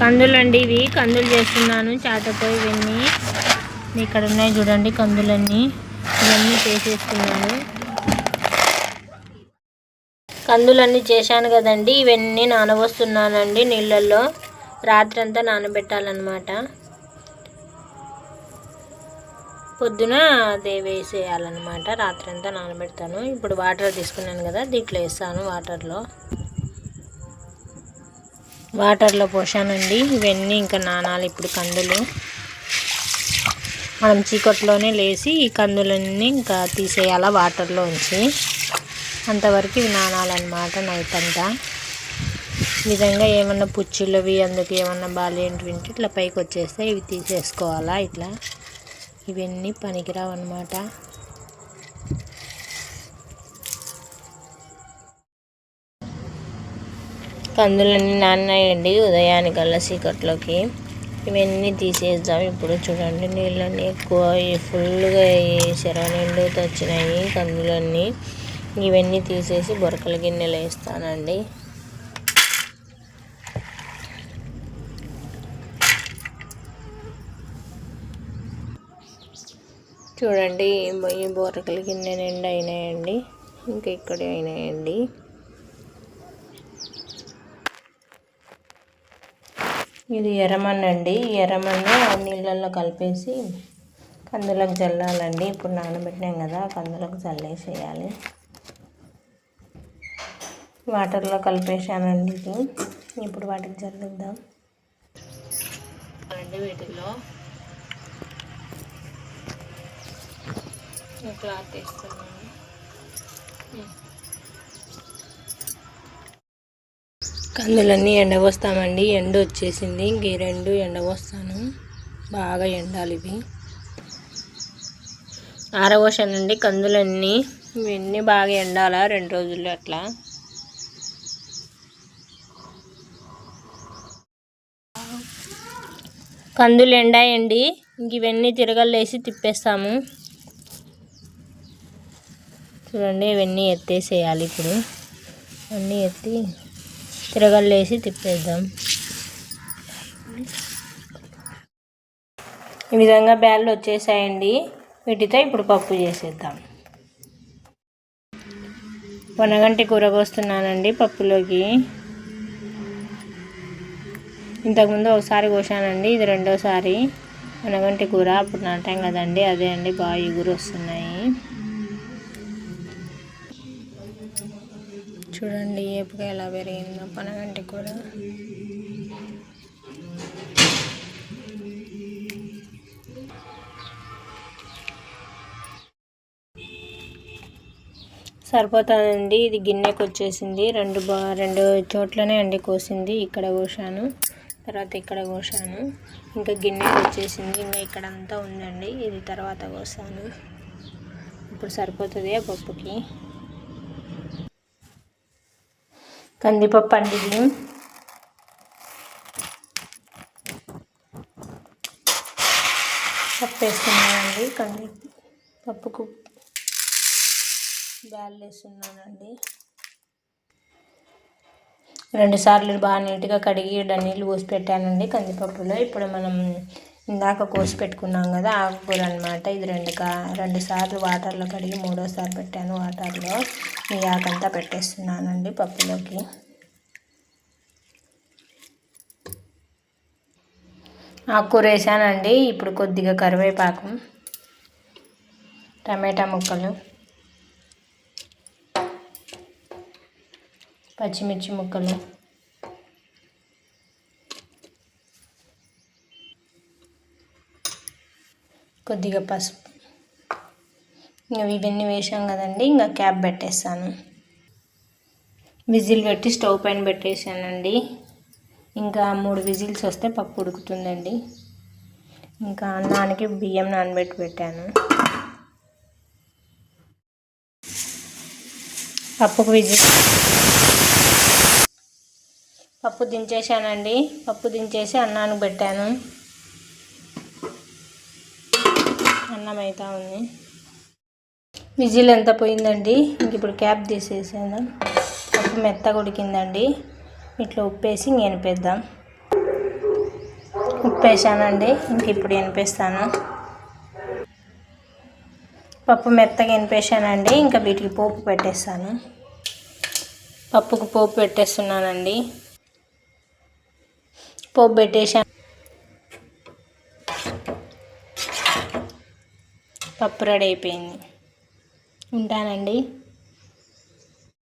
కందులు అండి ఇవి. కందులు చేస్తున్నాను. చాటతో ఇవన్నీ. ఇక్కడ ఉన్నాయి చూడండి కందులన్నీ. ఇవన్నీ చేసేస్తున్నాను. కందులన్నీ చేశాను కదండి. ఇవన్నీ నానబోస్తున్నానండి నీళ్ళల్లో. రాత్రి అంతా నానబెట్టాలన్నమాట. పొద్దున అదే వేసేయాలన్నమాట. రాత్రి అంతా నానబెడతాను. ఇప్పుడు వాటర్ తీసుకున్నాను కదా దీంట్లో వేస్తాను వాటర్లో. వాటర్లో పోసానండి. ఇవన్నీ ఇంకా నానాలి ఇప్పుడు కందులు. మనం చీకట్లోనే లేచి ఈ కందులన్నీ ఇంకా తీసేయాలా వాటర్లో ఉంచి. అంతవరకు ఇవి నానాలన్నమాట నైట్ అంతా. విధంగా ఏమన్నా పుచ్చులవి అందుకు ఏమన్నా బాగాలేంటివి ఉంటే ఇట్లా పైకి వచ్చేస్తే ఇవి తీసేసుకోవాలా ఇట్లా. ఇవన్నీ పనికిరావు అనమాట కందులన్నీ నాన్నాయండి ఉదయానికల్లా చీకట్లోకి. ఇవన్నీ తీసేద్దాం ఇప్పుడు చూడండి నీళ్ళన్నీ ఎక్కువ ఫుల్గా చెరవ నిండుతో వచ్చినాయి కందులన్నీ. ఇవన్నీ తీసేసి బొరకల గిన్నెలో వేస్తానండి. చూడండి ఈ బొరకల గిన్నె నిండా అయినాయండి ఇంకా ఇక్కడే అయినాయండి. ఇది ఎర్రమన్ను అండి. ఎర్రమన్ను నీళ్ళల్లో కలిపేసి కందులకు చల్లాలండి. ఇప్పుడు నానబెట్టినాం కదా కందులకు చల్లేసేయాలి. వాటర్లో కలిపేసానండి ఇది. ఇప్పుడు వాటికి చల్లుద్దాం. అండి వీటిలో క్లాత్ వేస్తున్నాను కందులన్నీ ఎండబోస్తామండి. ఎండ వచ్చేసింది ఇంక ఈ రెండు ఎండబోస్తాను. బాగా ఎండాలి ఇవి. ఆరబోసానండి కందులన్నీ. ఇవన్నీ బాగా ఎండాలా రెండు రోజులు అట్లా. కందులు ఎండాయండి. ఇంక ఇవన్నీ తిరగలేసి తిప్పేస్తాము. చూడండి ఇవన్నీ ఎత్తేసేయాలి ఇప్పుడు. అన్నీ ఎత్తి తిరగలేసి తిప్పేద్దాం. ఈ విధంగా బ్యాళ్ళు వచ్చేసాయండి. వీటితో ఇప్పుడు పప్పు చేసేద్దాం. వనగంటి కూర కోస్తున్నానండి పప్పులోకి. ఇంతకుముందు ఒకసారి కోసానండి ఇది రెండోసారి వనగంటి కూర. అప్పుడు నాటాం కదండి అదే అండి బాగా ఎగురు వస్తున్నాయి చూడండి ఏపుగా ఎలా పెరిగిందో పనగంటి కూర సరిపోతుందండి ఇది గిన్నెకి వచ్చేసింది. రెండు బా రెండు చోట్లనే అండి కోసింది ఇక్కడ కోసాను తర్వాత ఇక్కడ కోసాను ఇంకా గిన్నెకి వచ్చేసింది ఇంకా ఇక్కడ అంతా ఉందండి ఇది తర్వాత కోసాను. ఇప్పుడు సరిపోతుంది ఆ పప్పుకి. కందిపప్పు అండి ఇది. పప్పు వేస్తున్నానండి. కంది పప్పుకు బ్యాల్ వేస్తున్నానండి. రెండు సార్లు బాగా నీట్గా కడిగి నీళ్ళు పోసి పెట్టానండి కందిపప్పులో. ఇప్పుడు మనం ఇందాక కోసి పెట్టుకున్నాం కదా ఆకుకూర అనమాట ఇది రెండు కా రెండు సార్లు వాటర్లో కడిగి మూడోసారి పెట్టాను వాటర్లో. ఈ ఆకంతా పెట్టేస్తున్నానండి పప్పులోకి. ఆకుకూర వేసానండి. ఇప్పుడు కొద్దిగా కరివేపాకు టమాటా ముక్కలు పచ్చిమిర్చి ముక్కలు. కొద్దిగా పసుపు. ఇంకా ఇవన్నీ వేసాం కదండి ఇంకా క్యాప్ పెట్టేస్తాను. విజిల్ పెట్టి స్టవ్ పైన పెట్టేసానండి ఇంకా మూడు విజిల్స్ వస్తే పప్పు ఉడుకుతుందండి. ఇంకా అన్నానికి బియ్యం నానబెట్టి పెట్టాను. పప్పుకు విజిల్. పప్పు దించేసానండి పప్పు దించేసి అన్నానికి పెట్టాను. అన్నం అవుతా ఉంది. విజిల్ ఎంత పోయిందండి? ఇంక ఇప్పుడు క్యాప్ తీసేసేద్దాం. పప్పు మెత్త ఉడికిందండి. ఇట్లా ఉప్పేసి ఎనిపేద్దాం. ఉప్పు ఉప్పేసానండి. ఇంక ఇప్పుడు ఎనిపిస్తాను. పప్పు మెత్తగా ఎనిపేసానండి. ఇంకా వీటికి పోపు పెట్టేస్తాను. పప్పుకు పోపు పెట్టేస్తున్నానండి. పోపు పెట్టేసాను పప్పు రెడీ అయిపోయింది. ఉంటానండి.